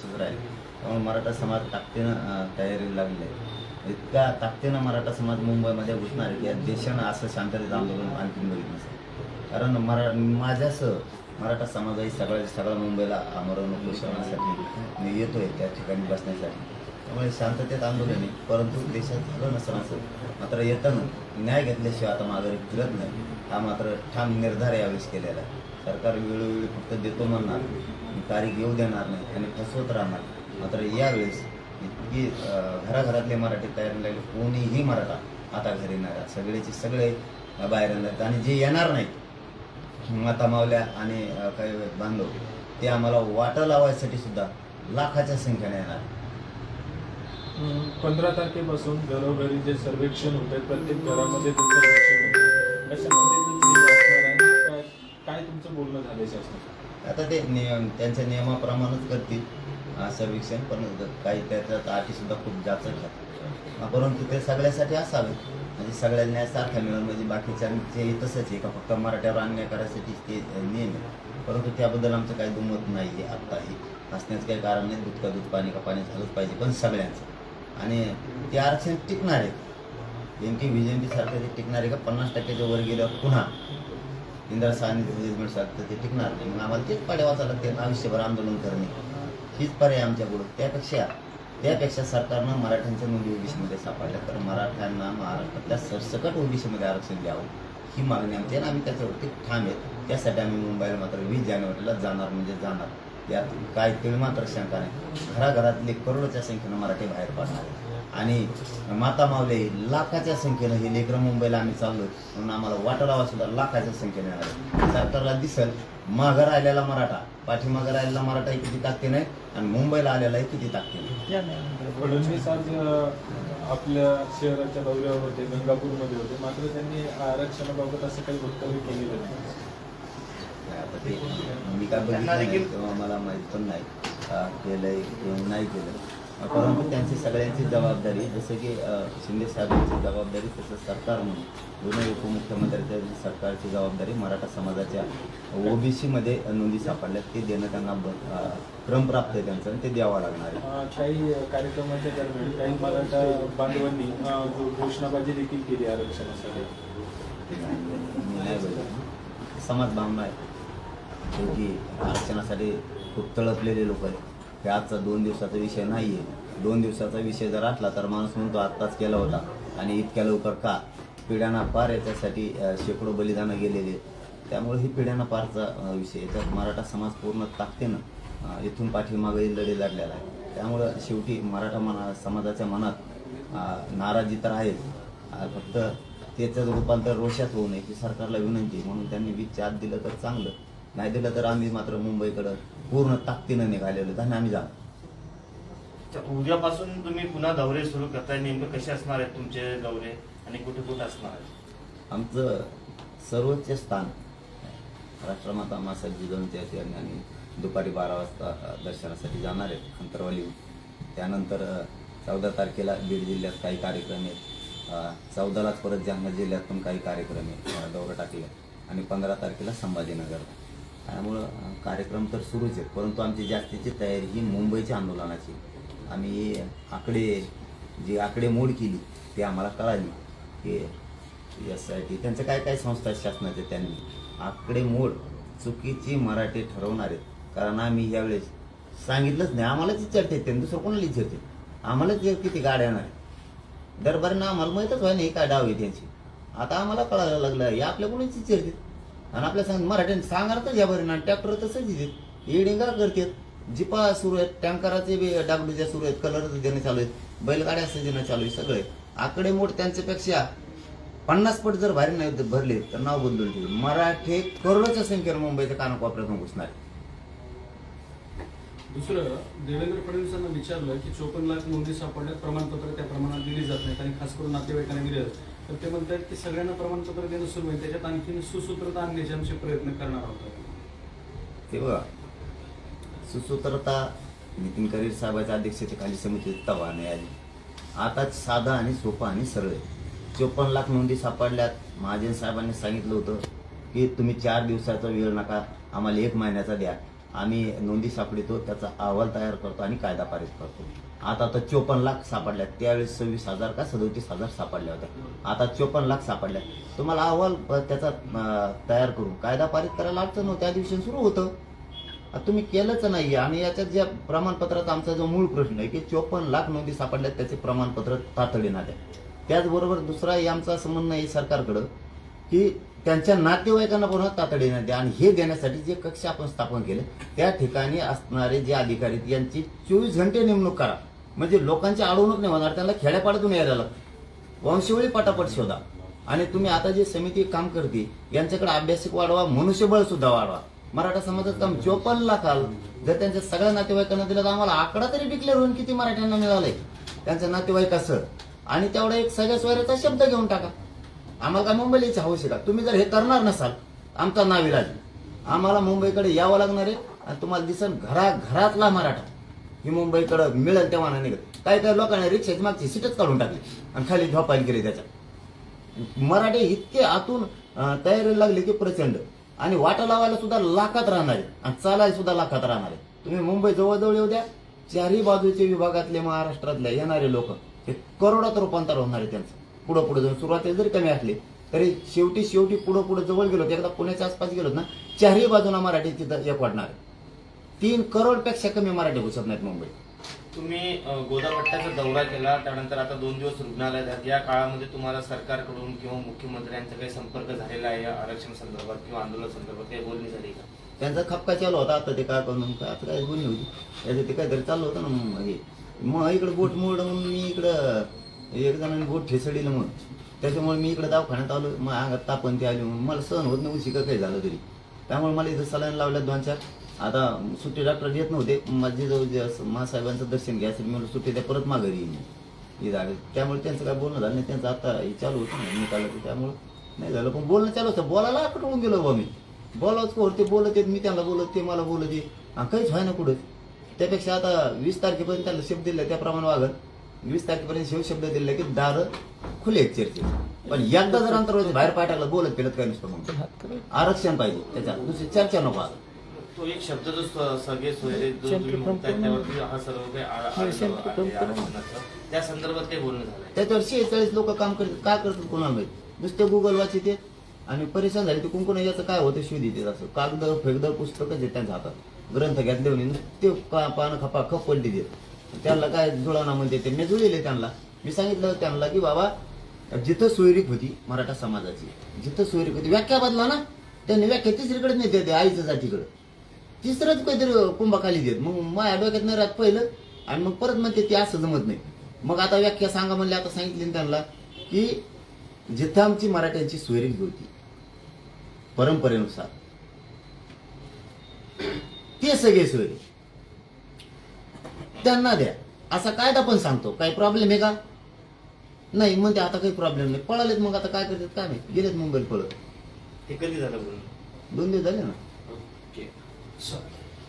तसंच राहील त्यामुळे मराठा समाज ताकदीनं तयारी तयारीला लागले आहे. इतका ताकदीनं मराठा समाज मुंबईमध्ये घुसणार आहे की देशानं असं शांततेचं आंदोलन आणखीन बघित नसेल. कारण मरा माझ्यासह मराठा समाजही सगळ्या सगळ्या मुंबईला आमरण उपोषणासाठी मी येतोय त्या ठिकाणी बसण्यासाठी. त्यामुळे शांततेत आंदोलन आहे. परंतु देशात झालं नसं असं. मात्र येताना न्याय घेतल्याशिवाय आता माघारी फिरत नाही. हा मात्र ठाम निर्धार यावेळेस केलेला आहे. सरकार वेळोवेळी फक्त देतो म्हणणार. तारीख येऊ देणार नाही आणि फसवत राहणार मात्र यावेळेस इतकी घराघरातले मराठी तयार लागले कोणीही मराठा आता घरी नाही राहत. सगळेचे सगळे बाहेर येणार आणि जे येणार नाहीत माता मावल्या आणि काही बांधव ते आम्हाला वाटा लावायसाठी सुद्धा लाखाच्या संख्येने येणार पंधरा तारखेपासून घरोघरी जे सर्वेक्षण होत आहे प्रत्येक घरामध्ये ते काय काय तुमचं बोलणं झालं शासनाचं? आता ते नियम त्यांच्या नियमाप्रमाणेच करतील. सर्वेक्षण पण काही त्याच्यात अटी सुद्धा खूप जास्त घ्या परंतु ते सगळ्यासाठी असावे. म्हणजे सगळ्यांना सारखं मिळून म्हणजे बाकीच्यांचे तसंच आहे का फक्त मराठ्यावर अन्याय करायसाठी ते नियम आहे. परंतु त्याबद्दल आमचं काही दुमत नाही आहे आत्ताही असण्याचं काही कारण नाही दूध का दूध पाणी का पाणी झालंच पाहिजे पण सगळ्यांचं. आणि ते आरक्षण टिकणार आहे. एम की व्ही ते टिकणार आहे का? पन्नास टक्क्याच्या वर गेलं पुन्हा. इंदिरा साहनी जजमेंट सारखं ते टिकणार नाही. मग आम्हाला तेच पाड्या वाचायला लागते आयुष्यभर आंदोलन करणे. हीच पर्याय आमच्या त्यापेक्षा त्यापेक्षा सरकारनं मराठ्यांच्या नोंदी ओबीसीमध्ये सापडल्या. तर मराठ्यांना महाराष्ट्रातल्या सरसकट ओबीसीमध्ये आरक्षण द्यावं ही मागणी आमची आणि आम्ही त्याच्यावरती ठाम आहेत. त्यासाठी आम्ही मुंबईला मात्र वीस जानेवारीला जाणार म्हणजे जाणार. यात काय तिळ मात्र शंका नाही. घराघरातले करोडच्या संख्येनं मराठी बाहेर पडणार आहे. आणि माता मावले लाखाच्या संख्येनं हे लेकरं मुंबईला आम्ही चाललोय. म्हणून आम्हाला वाटा लावा सुद्धा लाखाच्या संख्येने आहे. सरकारला दिसल माघार आलेला मराठा पाठीमागं राहिलेला मराठा किती ताकदीने आहे आणि मुंबईला आलेलाही किती ताकदीने आहे. फडणवीस आज आपल्या शहराच्या दौऱ्यावर होते गंगापूरमध्ये होते. मात्र त्यांनी आरक्षणाबाबत असं काही वक्तव्य केलेलं नाही. आता ते मी काय बघितलं नाही मला माहीत पण नाही. केलंय किंवा नाही केलं परंतु त्यांची सगळ्यांची जबाबदारी जसं की शिंदे साहेबांची जबाबदारी तसं सरकार म्हणून. दोन्ही उपमुख्यमंत्र्यांच्या सरकारची जबाबदारी मराठा समाजाच्या ओबीसीमध्ये नोंदी सापडल्या ते देणं त्यांना क्रम प्राप्त आहे त्यांचं आणि ते द्यावं लागणार आहे. काही कार्यक्रमाच्या दरम्यान काही मराठा बांधवांनी घोषणाबाजी देखील केली आरक्षणासाठी समाज भावना आहे. शेवटी आरक्षणासाठी खूप तळपलेले लोक आहेत. हे आजचा दोन दिवसाचा विषय नाही आहे दोन दिवसाचा विषय जर असला तर माणूस म्हणतो आत्ताच केला होता. आणि इतक्या लवकर का? पिढ्यांना पार याच्यासाठी शेकडो बलिदानं गेलेले आहेत. त्यामुळे ही पिढ्यांना पारचा विषय याच्यात मराठा समाज पूर्ण ताकदीनं इथून पाठीमागे लढे लढलेला आहे. त्यामुळं शेवटी मराठा मना समाजाच्या मनात नाराजी तर आहेच. फक्त त्याचं रूपांतर रोषात होऊ नये की सरकारला विनंती म्हणून त्यांनी वीजच्या आत दिलं तर चांगलं. नाही दिलं तर आम्ही मात्र मुंबईकडं पूर्ण ताकदीनं निघालेलो. आणि आम्ही जा उद्यापासून तुम्ही पुन्हा दौरे सुरू करताय. नेमकं कसे असणार आहेत तुमचे दौरे आणि कुठे कुठे असणार आहेत? आमचं सर्वोच्च स्थान राष्ट्रमाता मासाहेब जिजाऊंच्या या ठिकाणी आणि दुपारी बारा वाजता दर्शनासाठी जाणार आहेत अंतरवालीहून त्यानंतर चौदा तारखेला बीड जिल्ह्यात काही कार्यक्रम आहेत. चौदालाच परत जालना जिल्ह्यात पण काही कार्यक्रम आहेत. दौरा टाकले. आणि पंधरा तारखेला संभाजीनगर. त्यामुळं कार्यक्रम तर सुरूच आहेत परंतु आमची जास्तीची तयारी ही मुंबईच्या आंदोलनाची आम्ही आकडे जी आकडेमोड केली ती आम्हाला कळाली की एस आय टी त्यांचं काय काय संस्था आहेत शासनाचे त्यांनी आकडेमोड चुकीची मराठी ठरवणार आहेत. कारण आम्ही यावेळेस सांगितलंच नाही. आम्हालाच विचारते त्यांनी दुसरं कोणाला विचारते? आम्हालाच किती गाड्या येणार दरबारांना आम्हाला माहीतच व्हाय नाही काय डाव आहे त्यांची आता आम्हाला कळायला लागलं. हे आपल्या कोणीच विचारते. आणि आपल्या सांग मराठ्यांनी सांगणार तर या ना ट्रॅक्टर तसंच देतात एडिंगार करतात जिपा सुरू आहेत टँकराचे बी डाबडूच्या सुरू आहेत कलर देणं चालू आहेत. बैलगाड्या असं देणं चालू आहे सगळे. आकडे मोठ त्यांच्यापेक्षा पन्नास पट जर भारी नाही भरले तर नाव बदलून ठेवले मराठे करोडोच्या संख्येनं मुंबईच्या कानाकोपऱ्यातून घुसणार दुसरं देवेंद्र फडणवीसांना विचारलं की चोपन्न लाख नोंदी सापडण्यात प्रमाणपत्र त्या प्रमाणात दिली जात नाहीत आणि खास करून नातेवाईकांना दिले जातात तर ते म्हणतात की सगळ्यांना प्रमाणपत्र देणं सुरू आहे. त्याच्यात आणखीन सुसूत्रता आणण्याचे आमचे प्रयत्न करणार आहोत ते बघा. सुसूत्रता नितीन करीर साहेबाच्या अध्यक्षतेखाली समिती तवा नाही आली आता साधा आणि सोपा आणि सरळ चोपन्न लाख नोंदी सापडल्यात. महाजन साहेबांनी सांगितलं होतं की तुम्ही चार दिवसाचा वेळ नका आम्हाला एक महिन्याचा द्या. आम्ही नोंदी सापडितो त्याचा अहवाल तयार करतो आणि कायदा पारित करतो. आता तर चोपन्न लाख सापडल्या त्यावेळेस सव्वीस हजार का सदोतीस हजार सापडल्या होत्या. आता चोपन्न लाख सापडल्या तुम्हाला अहवाल त्याचा तयार करून कायदा पारित करायला अडचण होती. त्या दिवशी सुरू होतं. तुम्ही केलंच नाही आणि याच्यात ज्या प्रमाणपत्राचा आमचा जो मूळ प्रश्न आहे की चोपन्न लाख नोंदी सापडल्या त्याचे प्रमाणपत्र तातडीनं द्या त्याचबरोबर दुसरा आमचा संबंध आहे सरकारकडं की त्यांच्या नातेवाईकांना पण तातडीनं द्या. आणि हे देण्यासाठी जे कक्ष आपण स्थापन केले त्या ठिकाणी असणारे जे अधिकारी यांची चोवीस घंटे नेमणूक करा. म्हणजे लोकांची अडवणूक नाही होणार त्यांना खेड्यापाड्यातून यायला लागतं. वंशवळी पटापट शोधा. आणि तुम्ही आता जी समिती काम करते यांच्याकडे अभ्यासिक वाढवा मनुष्यबळ सुद्धा वाढवा. मराठा समाजात काम चोपन्न काल जर त्यांच्या सगळ्या नातेवाईकांना दिलं तर आम्हाला आकडा तरी डिक्लेअर होईल किती मराठ्यांना मिळालंय. त्यांच्या नातेवाईकासह आणि तेवढा एक सगळ्या स्वैराचा शब्द घेऊन टाका. आम्हाला काय मुंबईला यायची का? तुम्ही जर हे करणार नसाल आमचा नाविलाज. आम्हाला मुंबईकडे यावं लागणार आहे आणि तुम्हाला दिसन घरा घरातला मराठा. ही मुंबईकडे मिळेल तेव्हा नाही निघत काही काही लोकांनी रिक्षाची मागची सीटच काढून टाकली आणि खाली झोपायला गेली त्याच्यात मराठी इतके आतून तयारी लागली की प्रचंड. आणि वाटा लावायला सुद्धा लाखात राहणार आहे. आणि चालायला सुद्धा लाखात राहणार आहे. तुम्ही मुंबई जवळजवळ येऊ द्या. चारही बाजूचे विभागातले महाराष्ट्रातले येणारे लोक हे करोडात रूपांतर होणार आहे त्यांचं. पुढं पुढे जाऊन सुरुवातीला जरी कमी असले तरी शेवटी शेवटी पुढं पुढे जवळ गेलो एकदा पुण्याच्या आसपास गेलो ना चारही बाजूला मराठी तिथं एक वाढणार आहे. तीन करोडपेक्षा कमी मराठी घुसत नाहीत मुंबईत तुम्ही गोदापट्ट्याचा दौरा केला त्यानंतर आता दोन दिवस रुग्णालयात आहात. या काळामध्ये तुम्हाला सरकारकडून किंवा मुख्यमंत्र्यांचा काही संपर्क झालेला आहे या आरक्षण संदर्भात किंवा आंदोलन संदर्भात काही बोलणी झाली का? त्यांचा खपका चालू होता आता ते काय करून काय आता काय बोलणी होती? त्याचं ते काहीतरी चाललं होतं ना मग हे मग इकडं बोट मोड म्हणून मी इकडं एक जणांनी बोट ठेसडीलं म्हणून. त्याच्यामुळे मी इकडे दवाखान्यात आलो मग अंगात तापण ते आली म्हणून. मला सहन होत नाही उशिका काही झालं तरी. त्यामुळे मला इथं सलाईन लावल्या दोन चार. आता सुट्टी डॉक्टर येत नव्हते. माझी जवळ जे असं महासाहेबांचं दर्शन घ्यायचं मला सुट्टी त्या परत माघारी येईन ही जागा. त्यामुळे त्यांचं काय बोलणं झालं नाही. त्यांचं आता हे चालू होतं ना निकालाचं त्यामुळे नाही झालं. पण बोलणं चालू होतं. बोलायला आकटवून गेलो बा मी. बोलावच कोण ते बोलत आहेत. मी त्यांना बोलत ते मला बोलत आहे काहीच व्हाय ना कुठं. त्यापेक्षा आता वीस तारखेपर्यंत त्याला शब्द दिला त्याप्रमाणे वागत वीस तारखेपर्यंत शिव शब्द दिला की दार खुले आहेत चर्चेत. पण एकदा जर अंतर बाहेर पाठायला बोलत गेलं काय नसतं मग आरक्षण पाहिजे. त्याच्यात दुसरी चर्चा नको आता. तो एक शब्द जो स- सगळे सोयरे जो तुम्ही म्हणताय त्यावरती हा सर्व काही आ- आ- आहे आरक्षणाचं. त्या संदर्भात काही बोलणं झालंय. त्याच्यावर शेहेचाळीस लोक काम करतात काय करतात कोणाला माहीत? नुसते गुगल वाचित आणि परेशान झाले. ते कुंकुण याचं काय होतं? शोध येते असं. कागद फेगद पुस्तकच आहेत त्यांच्या हातात ग्रंथ घेतले म्हणे नुसते का पानं खपा खप पलटी देत. त्यांना काय जुळाना म्हणते ते? मी जुळले त्यांना. मी सांगितलं त्यांना की बाबा जिथं सोयरीक होती मराठा समाजाची जिथं सोयरीक होती व्याख्या बदला ना. त्यांनी व्याख्या तिसरीकडे नाही देते आईच्या जातीकडे. तिसरंच काहीतरी कुंभाखाली देत मग माझ्या डोक्यात नाही राहत पहिलं. आणि मग परत म्हणते ते असं जमत नाही. मग आता व्याख्या सांगा म्हणले आता सांगितली त्यांना की जिथं आमची मराठ्यांची सोयरीक होती परंपरेनुसार ते सगळे सोयरे. त्यांना द्या. असा कायदा पण सांगतो. काही प्रॉब्लेम आहे का? नाही म्हणते आता काही प्रॉब्लेम नाही. पळालेत मग आता काय करतात? काय नाही गेलेत मुंबईत पळत. हे कधी झालं दोन दिवस झाले ना. Okay sir